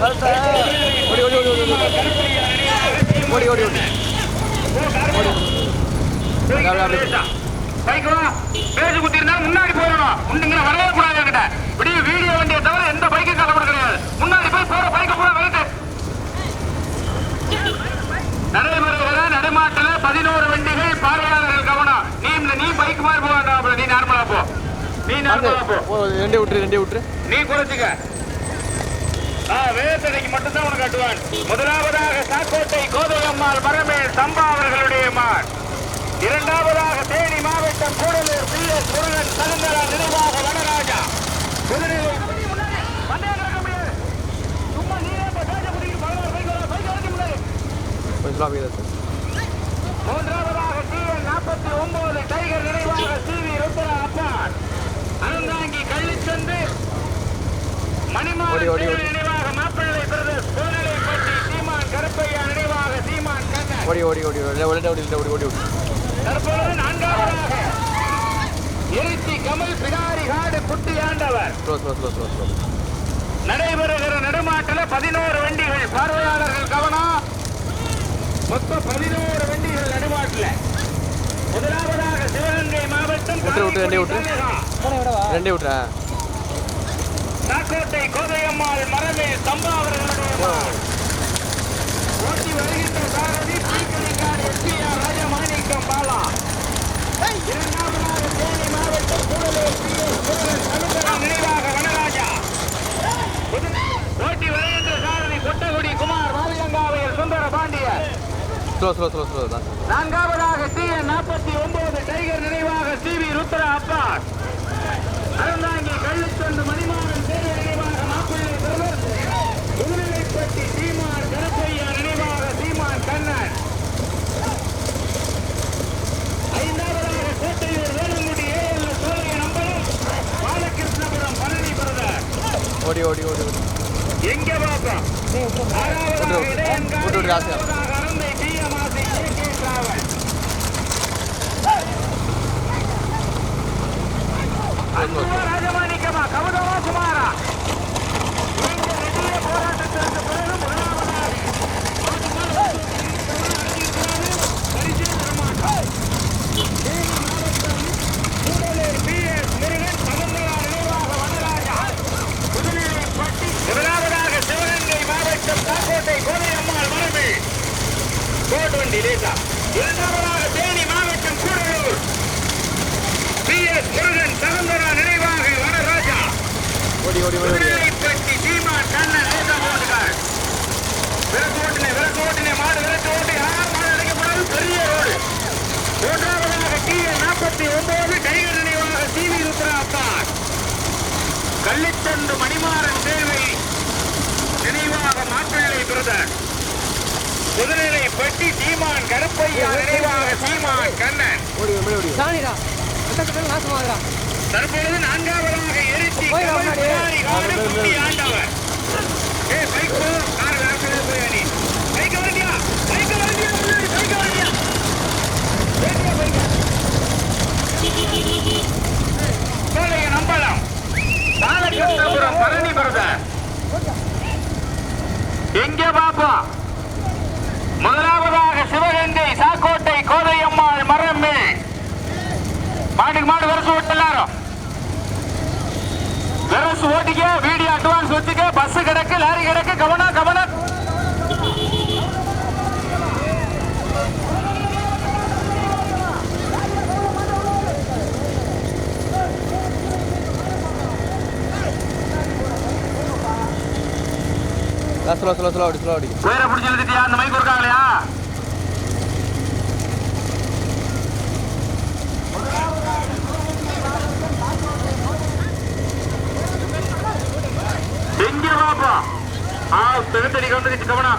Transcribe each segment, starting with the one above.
ஓடி ஓடி ஓடி ஓடி ஓடி ஓடி ஓடி பேசி குத்திருந்தா முன்னாடி போயிடணும் முன்னிங்களை வரவே கூடாது என்கிட்ட இப்படி வீடியோ வண்டியை தவிர எந்த பைக்கு கட்டப்பட கிடையாது முன்னாடி போய் போற பைக்கை பூரா விளக்கு நடைமுறைகள நடைமாட்டல பதினோரு வண்டிகள் பார்வையாளர்கள் கவனம் நீ இந்த நீ பைக் மாதிரி போக வேண்டாம் நீ நார்மலா போ. நீ நார்மலா போ ரெண்டே விட்டுரு ரெண்டே விட்டுரு. நீ குறைச்சிக்க. வேதனைக்கு மட்டும்தான் உனக்கு அட்டுவான் முதலாவதாக சாக்கோட்டை கோதையம்மாள் மரமேல் சம்பா அவர்களுடைய மான். இரண்டாவதாக தேனி மாவட்டம் கூடலூர் பி எஸ் முருகன் சகுந்தரா நிர்வாக வனராஜா. குதிரையில் மூன்றாவதாக டி என் நாற்பத்தி ஒன்பது டைகர் நினைவாக சி வி ருத்ரா அப்பான். அனந்தாங்கி கள்ளிச்சந்து மணிமாரி ஓடி ஓடி ஓடி ஓடி ஓடி ஓடி ஓடி ஓடி ஓடி. தற்போது நான்காவதாக இருத்தி கமல் பிடாரி காடு குட்டி ஆண்டவர். நடைபெறுகிற நடுமாட்டில் பதினோரு வண்டிகள் பார்வையாளர்கள் கவனம் மொத்தம் பதினோரு வண்டிகள் நடுமாட்டில் முதலாவதாக சிவகங்கை மாவட்டம் விட்டு, விட்டு, ரெண்டே விட்டு. தாலிக்குடி ரெண்டே விட்டுறேன் நாக்கோட்டை கோதையம்மாள் மரமே சம்பா ¡Aquí va a ir தொண்ணூத்தி ஒன்பது டைகர் நினைவாக சி. வி. ருத்ராத்தான் கள்ளிச்சந்து மணிமாறன் தேவை நினைவாக மாற்றநிலை பிரதர் குதிரை பட்டி சீமான் கருப்பையா நினைவாக சீமான் கண்ணன். தற்பொழுது நான்காவதாக எரிச்சி ஆண்டவர். ஏ பைக் போதும் நம்பலம் பாலகிருஷ்ணபுரம் பழனி பிரதர் எங்க பாப்போம் முதலாவதாக சிவகங்கை சாக்கோட்டை கோதையம்மாள் மரமே. மாட்டுக்கு மாடு விரசு ஓட்டு எல்லாரும். விரசு ஓட்டிக்க வீடியோ அட்வான்ஸ் வச்சுக்க பஸ் கிடக்கு லாரி கிடக்கு கவனம் கவனம். ஸ்லோ ஸ்லோ ஸ்லோ அடி ஸ்லோ அடி வேற புடிச்சு இழுத்துட்டியா? அந்த மைக் இருக்காங்களா ஆ பெருந்தடிக்கு வந்துருச்சு கவனா.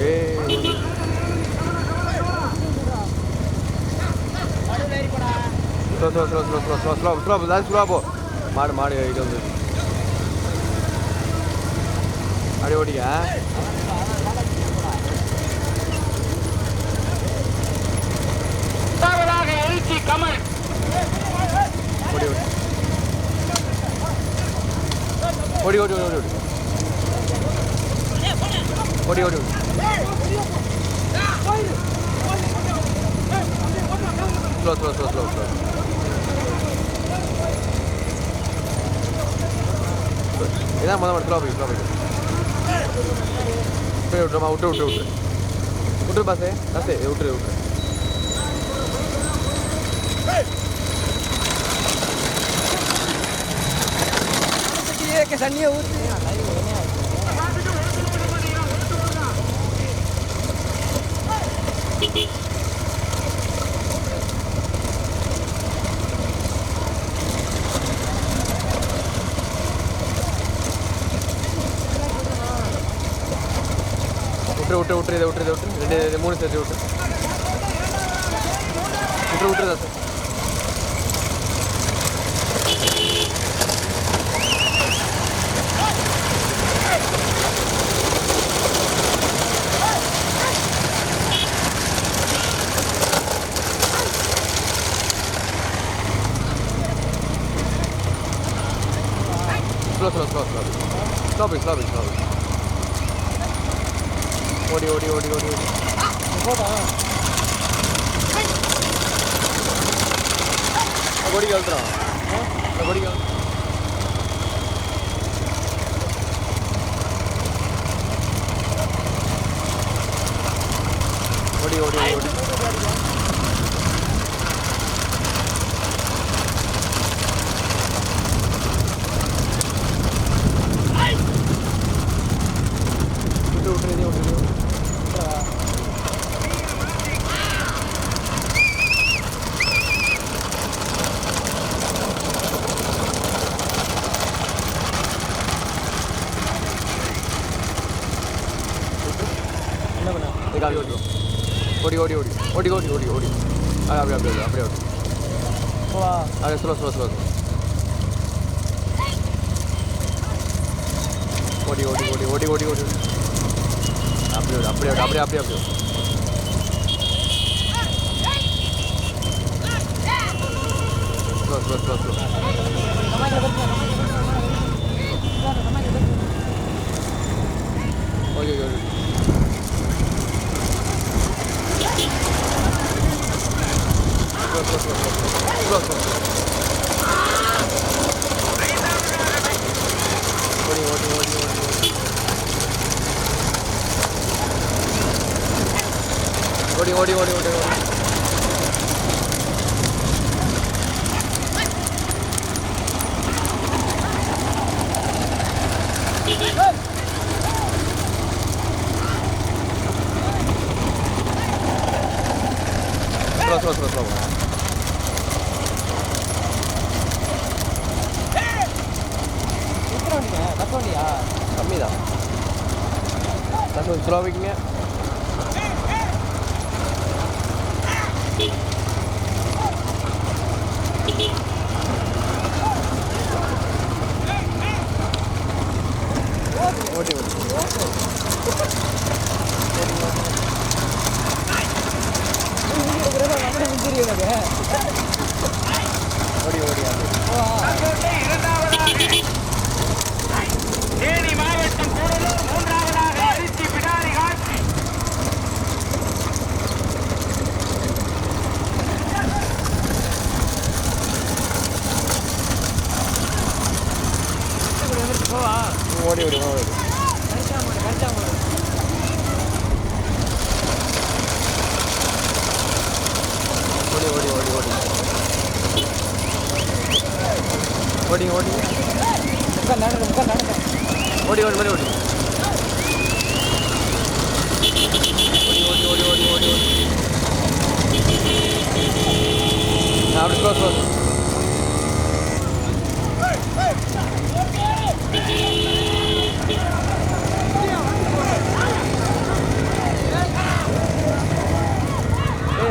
ஏய். Slow slow slow slow slow slow slow slow எல்லாரும் ஸ்லோவாக போ மாடு மாடு இது வந்து அப்படியே ஓடிக்க கமல் ஓடி ஓடி ஓடி ஓடி ஓடி ஓடி ஓடி ஓடி slow slow slow slow slow இதான் முதல் இடத்துல போய் ஸ்லோ போய் போய் விட்டுருமா விட்டு விட்டு விட்டு விட்டுரு பாசே பாசே விட்டுரு விட்டு தண்ணியை ஊற்று ஒற்றை ஒற்றை ஒற்றை ரெண்டு மூணு stop. ஓடி ஓடி ஓடி ஓடி ஓடி. போடா. கொடி கழுத்துறோம் கொடி கழுத்து ஓடி ஓடி ஓடி. 올라 여기. 오리 오리 오리 오리 오리 오리 오리 아 아무리 아무리 아무리 오리 좋아. 아래 쏘라 쏘라 쏘라 오리 오리 오리 오리 오리 오리 아무리 오리 아무리 아무리 아무리 아무리 쏘라 쏘라 쏘라 쏘라 어이 어이 어이 ஓடி ஓடி ஓடி ஓடி ஓடி தெரியும் close, close.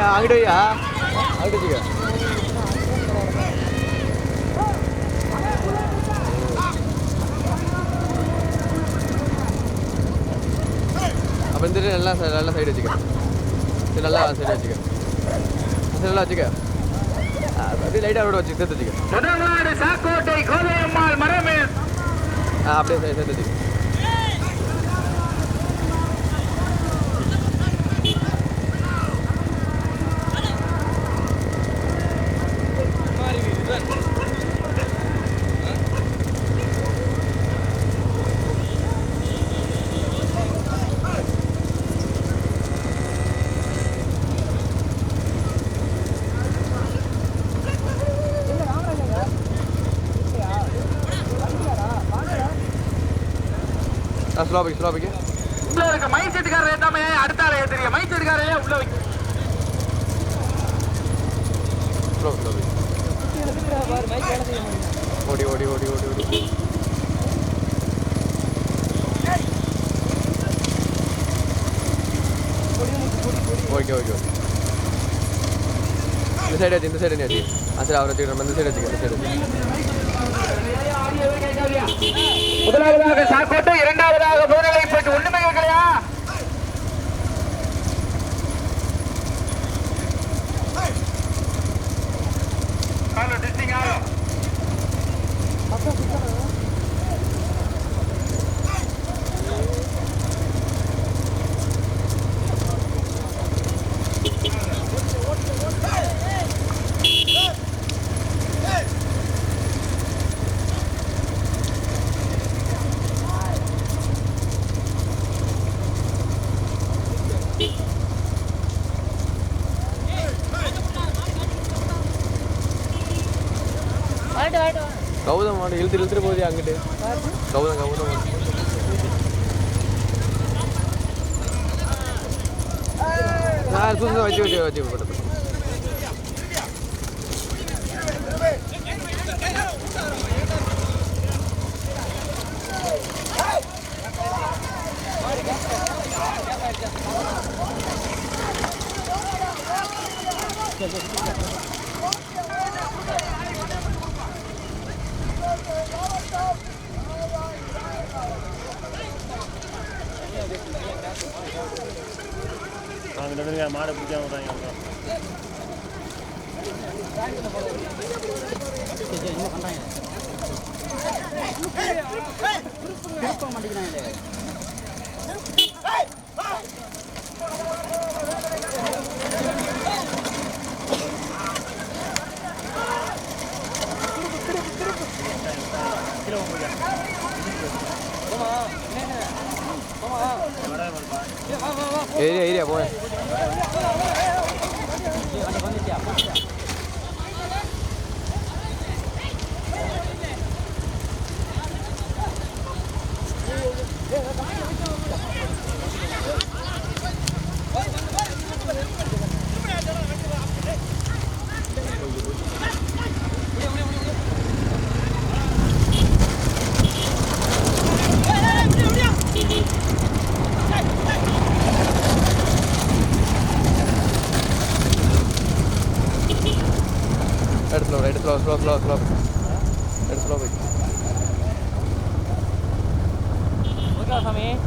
அங்கிட்டு வையா அங்கிட்டு வச்சுக்க அப்போ இந்த நல்லா நல்லா சைடு வச்சுக்க சரி நல்லா சைடு வச்சுக்க சரி நல்லா வச்சுக்க ஆ, அப்படியே லைட்டாக ரோட வச்சு சேர்த்து வச்சுக்க. முதலாவது சாக்கோட்டை கோதையம்மாள் மரமேல். ஆ அப்படியே சேர்த்து வச்சுக்க. ஸ்லோ போய்க்கு ஸ்லோ போய்க்கு உள்ள இருக்க மைக் செட்டுக்காரர் ஏத்தாம அடுத்த ஆளை ஏத்துறீங்க மைக் செட்டுக்காரே உள்ள வைக்க. ஸ்லோ ஸ்லோ மாட்டேங்குது. ஓடி ஓடி ஓடி ஓடி ஓடி. Okay okay okay. இந்த சைடு வச்சு இந்த சைடு வச்சு ஆ சரி அவரை வச்சுக்கிறோம் இந்த சைடு வச்சுக்க இந்த சைடு முதலாவதாக சாக்கோட்டை இரண்டாவதாக முன்னிலைப்பட்டு ஒண்ணுமே ஒன்றுமே ஹலோ கௌதம் மாடு இழுத்து இழுத்துட்டு போகுது அங்கிட்டு. கௌதம் கௌதம் சூசு வச்சு வச்சு வச்சு போட்டு. அவங்க நின்றுங்க மாடை பிடிக்காம விட்றாங்க அவங்க மாட்டேங்கிறாங்க ஏரியா போய் right slow right slow slow slow slow slow போய்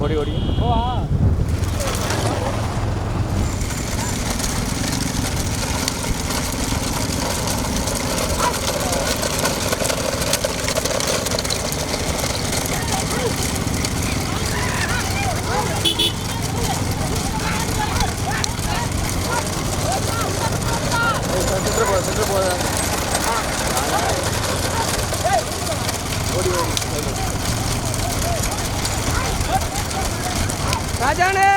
ஓடி ஓடி. சென்டர் போத சென்டர் போத ஓடி ஓடி ராஜானே!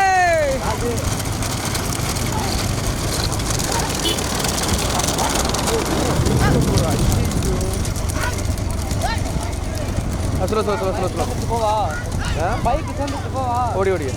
Slow slow slow slow slow போவா. பைக் சேர்ந்துட்டு போவா. ஓடி ஓடி.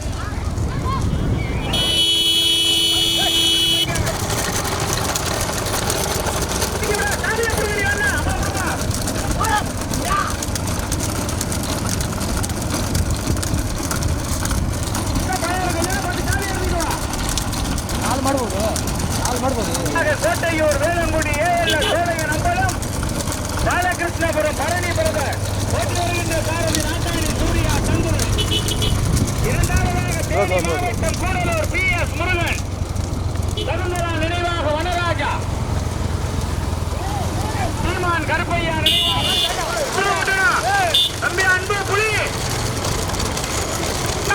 மாவட்டம் கூடலூர் பி எஸ் முருகன் சகுந்தரா நினைவாக வனராஜா சீமான் கருப்பையா நினைவாக தம்பி அன்பு புலி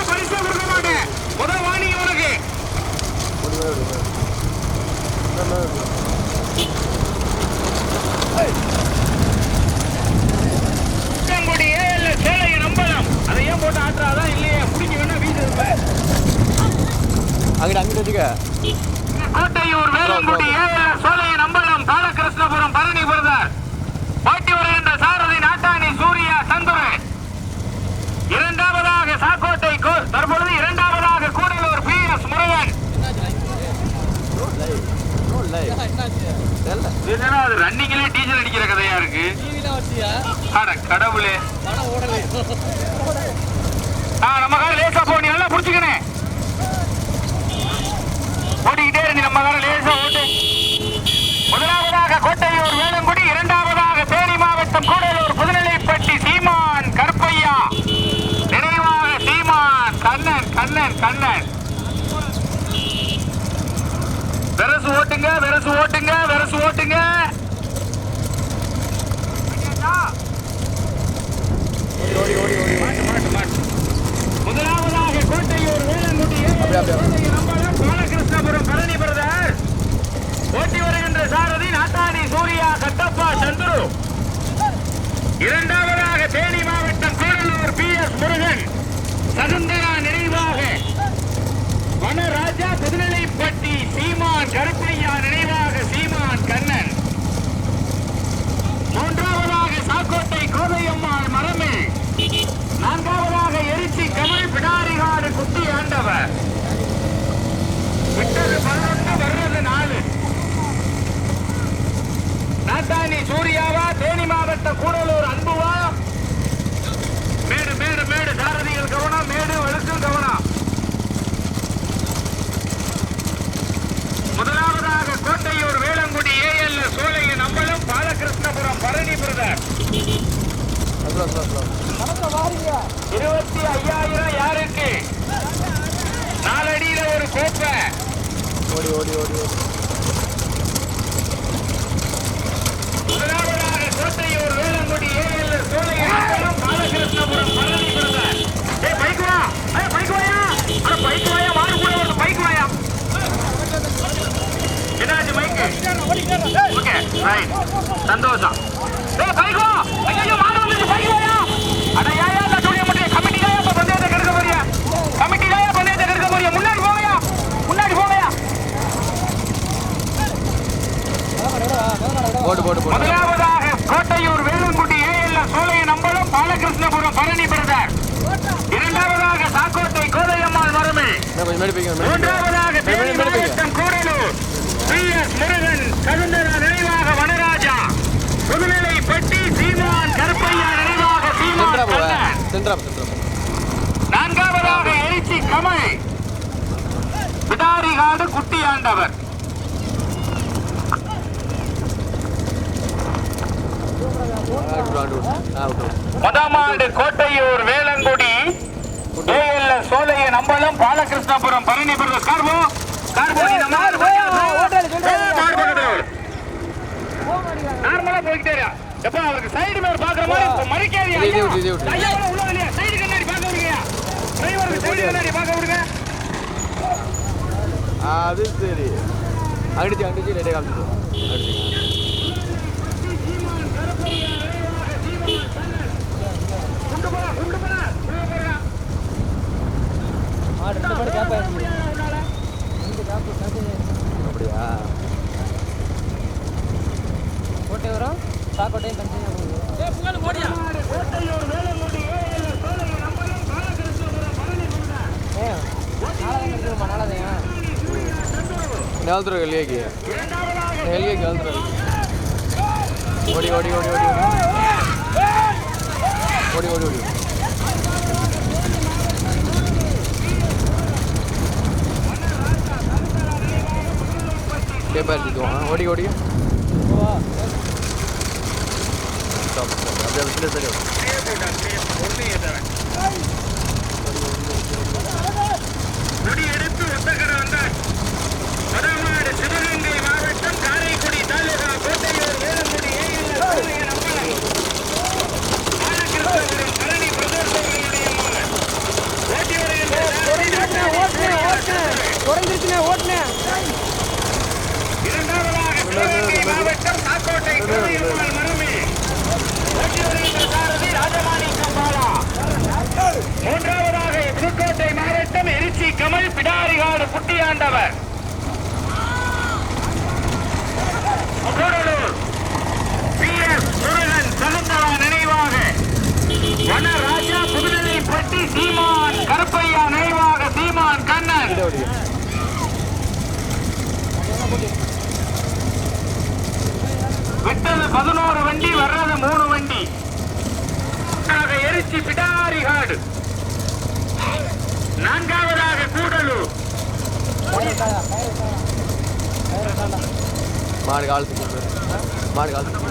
பரிசு போட்டு ஆட்டுறாதான் இல்லையா. வச்சுக்க கோட்டையூர் வேலங்குடி ஏஎல்எஸ் சோலையின் அம்பலம் பாலகிருஷ்ணபுரம் பரணி பிரதர். போட்டி வருகின்ற சாரதி நாட்டாணி சூர்யா சந்துரு. இரண்டாவதாக சாக்கோட்டை தற்பொழுது இரண்டாவதாக கூடலூர் பி எஸ் முருகன். அது ரன்னிங்லயே டீச்சர் அடிக்கிற கதையா இருக்கு? அட கடவுளே. படம் ஓடலை ஆ நம்ம லேசா போ நீ ஓட்டிக்கிட்டே இருந்து நம்ம வேற லேசா ஓட்டு. முதலாவதாக கோட்டையூர் வேளங்குடி இரண்டாவதாக தேனி மாவட்டம் கூடலூர் புதுநிலைப்பட்டி சீமான் கருப்பையா. நிறைவாக சீமான் கண்ணன் கண்ணன் கண்ணன். வெரசு ஓட்டுங்க வெரசு ஓட்டுங்க வெரசு ஓட்டுங்க. ஓடி ஓடி ஓடி. கோட்டையூர் வேளங்குடி அப்படியே, அப்படியே. பாலகிருஷ்ணபுரம் பழனி பிரதர் ஓட்டி வருகின்ற சாரதி நாட்டாணி சூர்யா கட்டப்பா சந்துரு இரண்டாவதாக தேனி மாவட்டம் கூடலூர் பி எஸ் முருகன் சகுந்தரா நினைவாக வனராஜா புதுநிலைப்பட்டி சீமான் கருப்பையா நினைவாக சீமான் கண்ணன் மூன்றாவதாக சாக்கோட்டை கோதையம்மாள் மரமில் நான்காவதாக எரிச்சி கமல் பிடாரிகாடு குட்டி ஆண்டவர். விட்டது பதினொன்று வர்றது நாலு. நாட்டாணி சூர்யாவா தேனி மாவட்ட கூடலூர் அன்புவா? மேடு மேடு மேடு சாரதிகள் கவனம் மேடு வழுக்கும் கவனம் முதலாவதாக Kottaiyur Velangudi AL சோலையின் Ambalam Balakrishnapuram Bharani brother slow slow slow படத்தை வாரிங்க இருபத்தி ஐயாயிரம் யாருக்கு நாலடியில ஒரு கோப்பை ஓடி ஓடி ஓடி ஓடி முதலாவதாக கோட்டையூர் வேளங்குடி ஏஎல் சோலையின் அம்பலம் பாலகிருஷ்ணபுரம் பரணி பிரதர் ஏய் பைக் வா ஏய் பைக் வாயா அட பைக் வாயா மாடு கூட ஒரு பைக் வாயா என்னாச்சு மைக்கு ஓகே ரைட் சந்தோஷம் ஏய் பைக் வா ஐயோ மாடு வந்துச்சு பைக் வாயா அட யாயா அந்த டூடிய மட்டும் கமிட்டி தான் இப்ப பந்தயத்தை கெடுக்க போறியா கமிட்டி தான் பந்தயத்தை கெடுக்க போறியா முன்னாடி போங்கயா முன்னாடி போங்கயா போட்டு முதலாவதாக கோட்டையூர் வேலுங்குடி ஏஎல் சோலையின் அம்பலம் பாலகிருஷ்ணபுரம் பழனி பிரதர். இரண்டாவதாக சாக்கோட்டை கோதையம்மாள் மருமை. மூன்றாவதாக தேனி மாவட்டம் கூடலூர். பி எஸ் முருகன் கருந்தரா நினைவாக வனராஜா. புதுநிலை பட்டி சீமான் கருப்பையா நினைவாக சீமான் நான்காவதாக எழுச்சி கமல். பிடாரிகாடு குட்டி ஆண்டவர் ஆட்டு ஆட்டு ஆ விட்டு முதமாண்டு கோட்டையூர் வேளங்குடி சோலையின் அம்பலம் பாலகிருஷ்ணபுரம் பரணி பிரதேஷ் கார்போ! கார்போ. நார்மலா போய்கிட்டே. எப்பா அவருக்கு சைடு மேல பாக்குற மாதிரி இல்லையா? சைடு கண்ணாடி பார்க்க விடுங்க டிரைவருக்கு சைடு கண்ணாடி பார்க்க விடுங்க. அது சரி. அடிச்சு அடிச்சு லேட்டே காமிச்சிட்டு அடிச்சு குண்டு போடா குண்டு போடா உள்ள போடா மாடு ரெண்டு மாடு கேப் ஆயிடுச்சு ரெண்டு கேப் கேப் அப்படியா கோட்டை வரும் சாக்கோட்டையும் கண்டினியூ போகுது கோட்டையூர் வேளங்குடி ஏஎல் சோலையின் அம்பலம் பாலகிருஷ்ணபுரம் பரணி பிரதேஷ் ஏ நாலாவது இருக்குமா நாலாவது ನೆಲ್ದ್ರು ಎಲ್ಲಿಗೆ ಎಲ್ಲಿಗೆ ಗೆಲ್ದ್ರು ಓಡಿ ಓಡಿ ಓಡಿ ಓಡಿ ഓടി ഓടി ഓടി സ്റ്റേബിൾ ആയിരിക്കും ഓടി ഓടി സ്റ്റോപ്പ് സ്റ്റോപ്പ് അത് അതിൻ്റെ തരും மாவட்டம் சாக்கோட்டை மருமி மூன்றாவதாக புதுக்கோட்டை மாவட்டம் எரிச்சி கமல் பிடாரிகாடு கூடலூர் பி எஸ் முருகன் நினைவாக வனராஜா சீமான் கருப்பையா நினைவாக சீமான் கண்ணன். விட்டது பதினோரு வண்டி வர்றது மூணு வண்டி. எரிச்சி பிடாரி காடு. நான்காவதாக கூடலூர். மாடு கால் தூக்கி மாடு கால் தூக்கி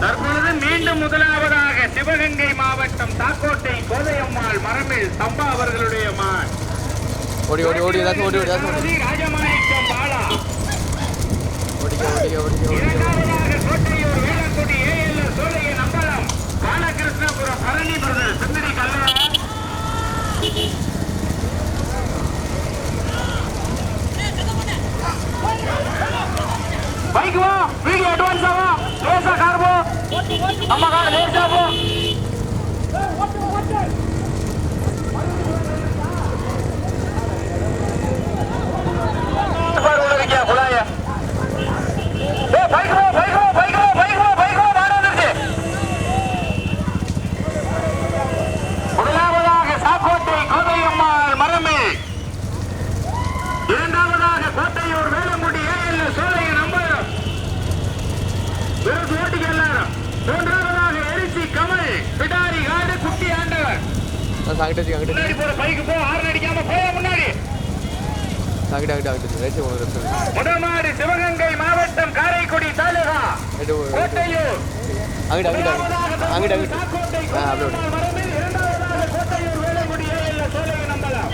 தற்பொழுது மீண்டும் முதலாவதாக சிவகங்கை மாவட்டம் தாக்கோட்டை கோதையம்மாள் மரமில் சம்பா அவர்களுடைய மான். ஓடி ஓடி ஓடி ஓடி ஓடி ஓடி. ராஜமாணிக்கம் பாலா. ஓடிக்க ஓடிக்க ஓடிக்க இரண்டாவதாக கோட்டையூர் வேளக்குடி ஏஎல் சோழைய நம்பலம் பாலகிருஷ்ணபுரம் பழனி பிரதர் சிந்தனை கல்லூரி பைக் வா வீடியோ அட்வான்ஸ் ஆவா லேசா கார் போ. நம்ம கார் லேசா போ. வைக்க குழாய? ஏய் பைக் வா பைக் வா பைக் வா பைக் வா பைக் வா மாடு வந்துருச்சு. முதலாவதாக சாக்கோட்டை கோதையம்மாள் மரமே. இரண்டாவதாக கோட்டையூர் வேலமுடி ஏஎல் சோலைய நம்பரம் விருது ஓட்டிக்க எல்லாரும் மூன்றாவதாக எரிச்சி கமல் பிடாரி காடு குட்டி ஆண்டவர். போற பைக்கு போ ஆறு முதமாடு சிவகங்கை மாவட்டம் காரைக்குடி தாலுகா. கோட்டையூர். அங்கிட்டு அங்கிட்டு முதலாவதாக அங்கிட்டு அங்கிட்டு. சாக்கோட்டை ஆ அப்படி ஓடி கோதையம்மாள் மரமே இரண்டாவதாக கோட்டையூர் வேலைக்குடி ஏஎல் சோலைய நம்பலம்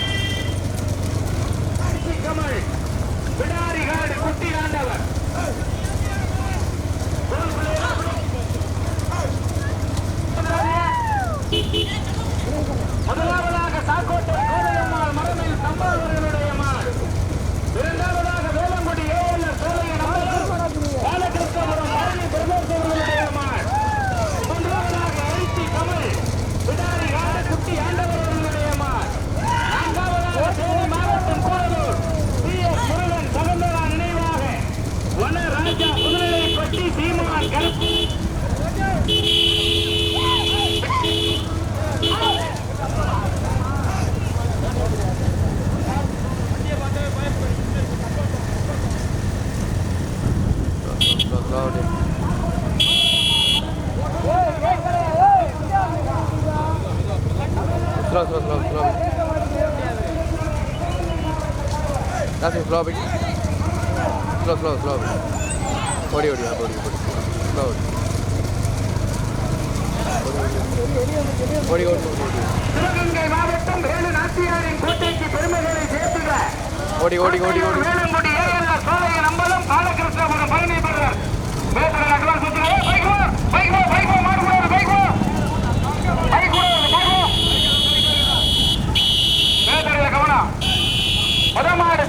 எரிச்சி கமல் பிடாரி காடு குட்டி ஆண்டவர். முதலாவதாக சாக்கோட்டை கோதையம்மாள் மரமில் சம்பாவர்களுடைய மாள் இரண்டாவதாக வேலங்குடி ஏஎல் சோலைய நம்பலம் பாலகிருஷ்ணபுரம் பழனி பிரதேசர்களுடைய மாள் மூன்றாவதாக எரிச்சி கமல் பிடாரி காடு குட்டி ஆண்டவர்களுடைய மாள் நான்காவதாக தேனி மாவட்டம் கூடலூர் பி எஸ் முருகன் சகந்தரா நினைவாக வனராஜா புதுநிலைப்பட்டி சீமான் கருப்பு ஸ்லோ ஸ்லோ ஓடி slow slow slow slow that's it, slow bit. Slow, slow, slow bit. ஓடி ஓடி ஓடி ஓடி ஸ்லோ ஓடி ஓடி ஓடி சிவகங்கை மாவட்டம் வேலு நாச்சியாரின் கோட்டைக்கு பெருமைகளை சேர்த்துக. ஓடி ஓடி ஓடி ஓடி வேலங்குடி ஏஎல்எஸ் சோலைய நம்பலம் பாலகிருஷ்ணபுரம் பழனி பிரதர். வேட்டரை நகரம் சுற்றுங்க பைக் பைக் பைக் மாடு கூடாது பைக் வா பைக் கூடாது பைக் வா வேட்டரையில கவனம் முதமாடு